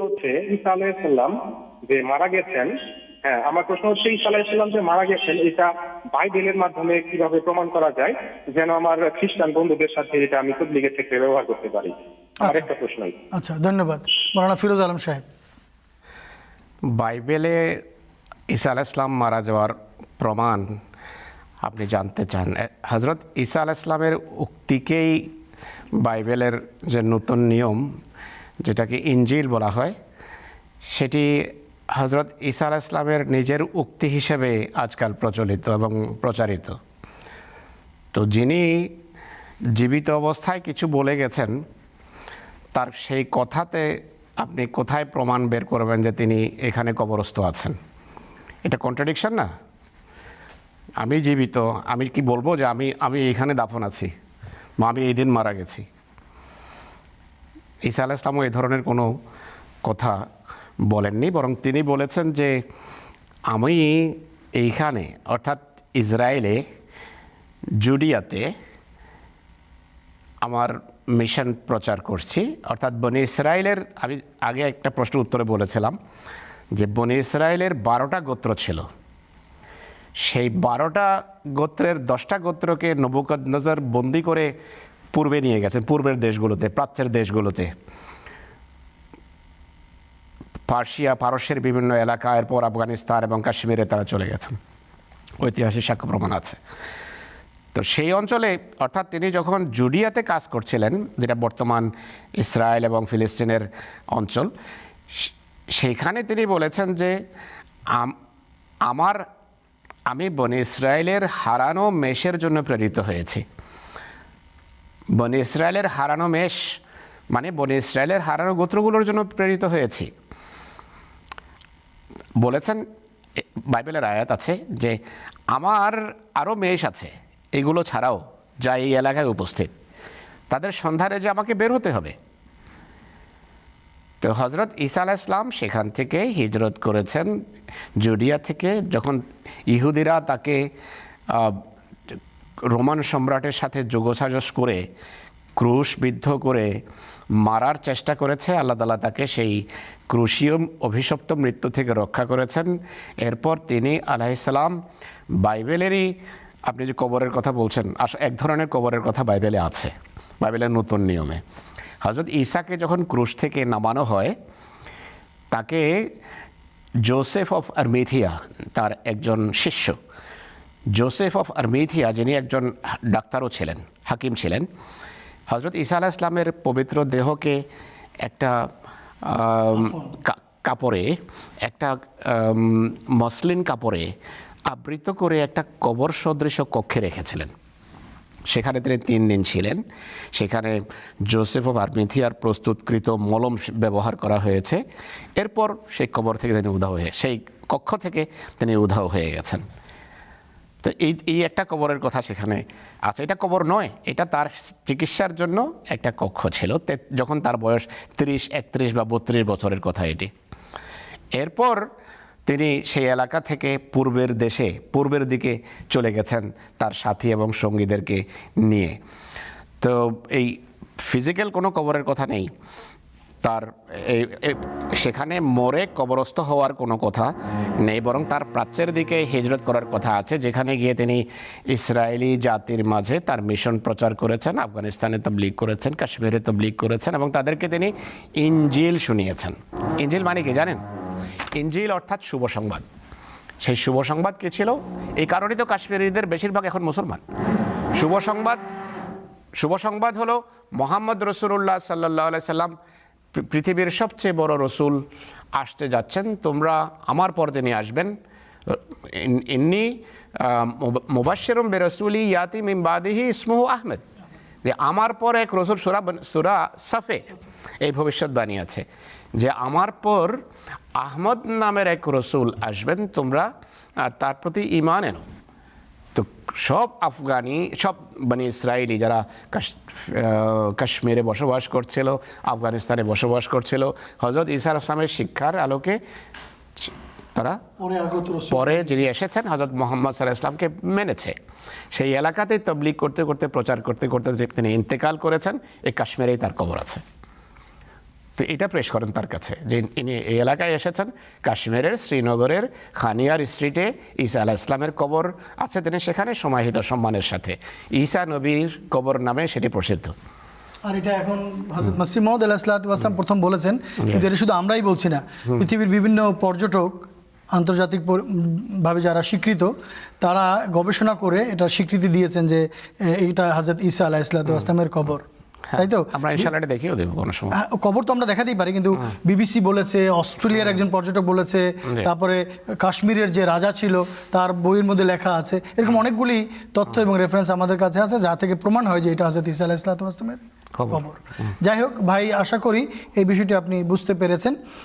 হচ্ছে ঈসা আলাইসাল্লাম যে মারা গেছেন হ্যাঁ আমার প্রশ্ন হচ্ছে ঈসা আলাইসাল্লাম যে মারা গেছেন এটা বাইবেলের মাধ্যমে কীভাবে প্রমাণ করা যায়? যেন আমার খ্রিস্টান বন্ধুদের সাথে এটা আমি তবলিগের ক্ষেত্রে ব্যবহার করতে পারি। আমার আচ্ছা। একটা প্রশ্নই আচ্ছা ধন্যবাদ। মৌলানা ফিরোজ আলম সাহেব। বাইবেলে ঈসা আলাহ ইসলাম মারা যাওয়ার প্রমাণ আপনি জানতে চান। হজরত ঈসা আলাহ ইসলামের উক্তিকেই বাইবেলের যে নতুন নিয়ম যেটাকে ইঞ্জিল বলা হয়, সেটি হজরত ঈসা আলাহ ইসলামের নিজের উক্তি হিসেবে আজকাল প্রচলিত এবং প্রচারিত। তো যিনি জীবিত অবস্থায় কিছু বলে গেছেন, তার সেই কথাতে আপনি কোথায় প্রমাণ বের করবেন যে তিনি এখানে কবরস্থ আছেন? এটা কন্ট্রাডিকশন না? আমি জীবিত, আমি কি বলব যে আমি আমি এইখানে দাফন আছি বা আমি এই দিন মারা গেছি। ঈসা আলাহ ইসলামও এই ধরনের কোনো কথা বলেননি, বরং তিনি বলেছেন যে আমি এইখানে, অর্থাৎ ইসরায়েলে, জুডিয়াতে আমার মিশন প্রচার করছি। অর্থাৎ বনি ইসরায়েলের, আমি আগে একটা প্রশ্ন উত্তরে বলেছিলাম যে বনি ইসরায়েলের বারোটা গোত্র ছিল। সেই বারোটা গোত্রের দশটা গোত্রকে নবুকদ নজর বন্দি করে পূর্বে নিয়ে গেছেন, পূর্বের দেশগুলোতে, প্রাচ্যের দেশগুলোতে। পার্সিয়া পারস্যের বিভিন্ন এলাকা, এরপর আফগানিস্তান এবং কাশ্মীরে তারা চলে গেছেন। ঐতিহাসিক সাক্ষ্য প্রমাণ আছে। তো সেই অঞ্চলে, অর্থাৎ তিনি যখন জুডিয়াতে কাজ করছিলেন, যেটা বর্তমান ইসরায়েল এবং ফিলিস্তিনের অঞ্চল সেইখানে তিনি বলেছেন যে, আম- আমার আমি বনে ইসরায়েলের হারানো মেষের জন্য প্রেরিত হয়েছি। বনে ইসরায়েলের হারানো মেষ মানে বনে ইসরায়েলের হারানো গোত্রগুলোর জন্য প্রেরিত হয়েছি। বলেছেন বাইবেলের আয়াত আছে যে, আমার আরও মেষ আছে, এগুলো ছাড়াও যা এই এলাকায় উপস্থিত। তাদের সন্ধানে যে আমাকে বের হতে হবে। তো হজরত ঈসা আলাহ ইসলাম সেখান থেকে হিজরত করেছেন। জুডিয়া থেকে যখন ইহুদিরা তাকে রোমান সম্রাটের সাথে যোগসাজস করে, ক্রুশ বিদ্ধ করে মারার চেষ্টা করেছে। আল্লাহ তালা তাকে সেই ক্রুশীয় অভিশপ্ত মৃত্যু থেকে রক্ষা করেছেন। এরপর তিনি আলাইসালাম বাইবেলেরই, আপনি যে কবরের কথা বলছেন, আস, এক ধরনের কবরের কথা বাইবেলে আছে, বাইবেলের নতুন নিয়মে। হজরত ঈসাকে যখন ক্রুশ থেকে নামানো হয়, তাকে জোসেফ অফ আর্মেথিয়া, তার একজন শিষ্য জোসেফ অফ আর্মেথিয়া, যিনি একজন ডাক্তারও ছিলেন, হাকিম ছিলেন হজরত ঈসা আলাহ ইসলামের পবিত্র দেহকে একটা কাপড়ে, একটা মসলিন কাপড়ে আবৃত করে একটা কবর সদৃশ কক্ষে রেখেছিলেন। সেখানে তিনি তিন দিন ছিলেন। সেখানে জোসেফ অফ আর্মিথিয়ার প্রস্তুতকৃত মলম ব্যবহার করা হয়েছে। এরপর সেই কবর থেকে তিনি উধাও হয়ে, সেই কক্ষ থেকে তিনি উধাও হয়ে গেছেন। তো এই এই একটা কবরের কথা সেখানে আছে। এটা কবর নয়, এটা তার চিকিৎসার জন্য একটা কক্ষ ছিল। যখন তার বয়স তিরিশ, একত্রিশ বা বত্রিশ বছরের কথা এটি। এরপর তিনি সেই এলাকা থেকে পূর্বের দেশে, পূর্বের দিকে চলে গেছেন তার সাথী এবং সঙ্গীদেরকে নিয়ে। তো এই ফিজিক্যাল কোনো কবরের কথা নেই। তার সেখানে মরে কবরস্থ হওয়ার কোনো কথা নেই, বরং তার প্রাচ্যের দিকে হিজরত করার কথা আছে, যেখানে গিয়ে তিনি ইসরায়েলি জাতির মাঝে তার মিশন প্রচার করেছেন, আফগানিস্তানে তবলিগ করেছেন, কাশ্মীরে তবলিগ করেছেন এবং তাদেরকে তিনি ইঞ্জিল শুনিয়েছেন। ইঞ্জিল মানে কি জানেন? ইঞ্জিল অর্থাৎ শুভ সংবাদ। সেই শুভ সংবাদ কি ছিল? এই কারণেই তো কাশ্মীরিদের বেশিরভাগ এখন মুসলমান। শুভ সংবাদ শুভ সংবাদ হলো মোহাম্মদ রসুল্লাহ সাল্লাহ সাল্লাম পৃথিবীর সবচেয়ে বড় রসুল আসতে যাচ্ছেন। তোমরা আমার পর তিনি আসবেন। ইন- ইন্নি মুবাশিরম বে রসুলি ইয়াতি মিমবাদিহি ইসমুহু আহমেদ। যে আমার পর এক রসুল সুরা সুরা সাফে এই ভবিষ্যৎবাণী আছে যে আমার পর আহমদ নামের এক রসুল আসবেন, তোমরা তার প্রতি ইমান এনো। সব আফগানি সব মানে ইসরায়েলি যারা কাশ- কাশ্মীরে বসবাস করছিল আফগানিস্তানে বসবাস করছিল হজরত ইসার আসলামের শিক্ষার আলোকে তারা পরে যিনি এসেছেন হজরত মোহাম্মদ সাল্লাহ ইসলামকে মেনেছে। সেই এলাকাতেই তবলিগ করতে করতে প্রচার করতে করতে তিনি ইন্তেকাল করেছেন এই কাশ্মীরেই তার কবর আছে। তো এটা পেশ করেন তার কাছে যে ইনি এই এলাকায় এসেছেন কাশ্মীরের শ্রীনগরের খানিয়ার স্ট্রিটে ঈসা আলাহ ইসলামের কবর আছে তিনি সেখানে সমাহিত সম্মানের সাথে। ঈসা নবীর কবর নামে সেটি প্রসিদ্ধ। আর এটা এখন হজরত মাসিম মহম্মদ আলাহিসাম প্রথম বলেছেন কিন্তু এটা শুধু আমরাই বলছি না। পৃথিবীর বিভিন্ন পর্যটক আন্তর্জাতিক ভাবে যারা স্বীকৃত তারা গবেষণা করে এটা স্বীকৃতি দিয়েছেন যে এ, এইটা হাজরত ঈসা আলাহ ইসলামের কবর। তাই তো? আমরা ইনশাআল্লাহ এটা দেখিও দেব কোনো সময়। খবর তো আমরা দেখাতেই পারি কিন্তু বিবিসি বলেছে অস্ট্রেলিয়ার একজন পর্যটক বলেছে তারপরে কাশ্মীরের যে রাজা ছিল তার বইয়ের মধ্যে লেখা আছে। এরকম অনেকগুলি তথ্য এবং রেফারেন্স আমাদের কাছে আছে যা থেকে প্রমাণ হয় যে এটা আছে ইসা আলাহ ইসলামের খবর। যাই হোক ভাই আশা করি এই বিষয়টি আপনি বুঝতে পেরেছেন।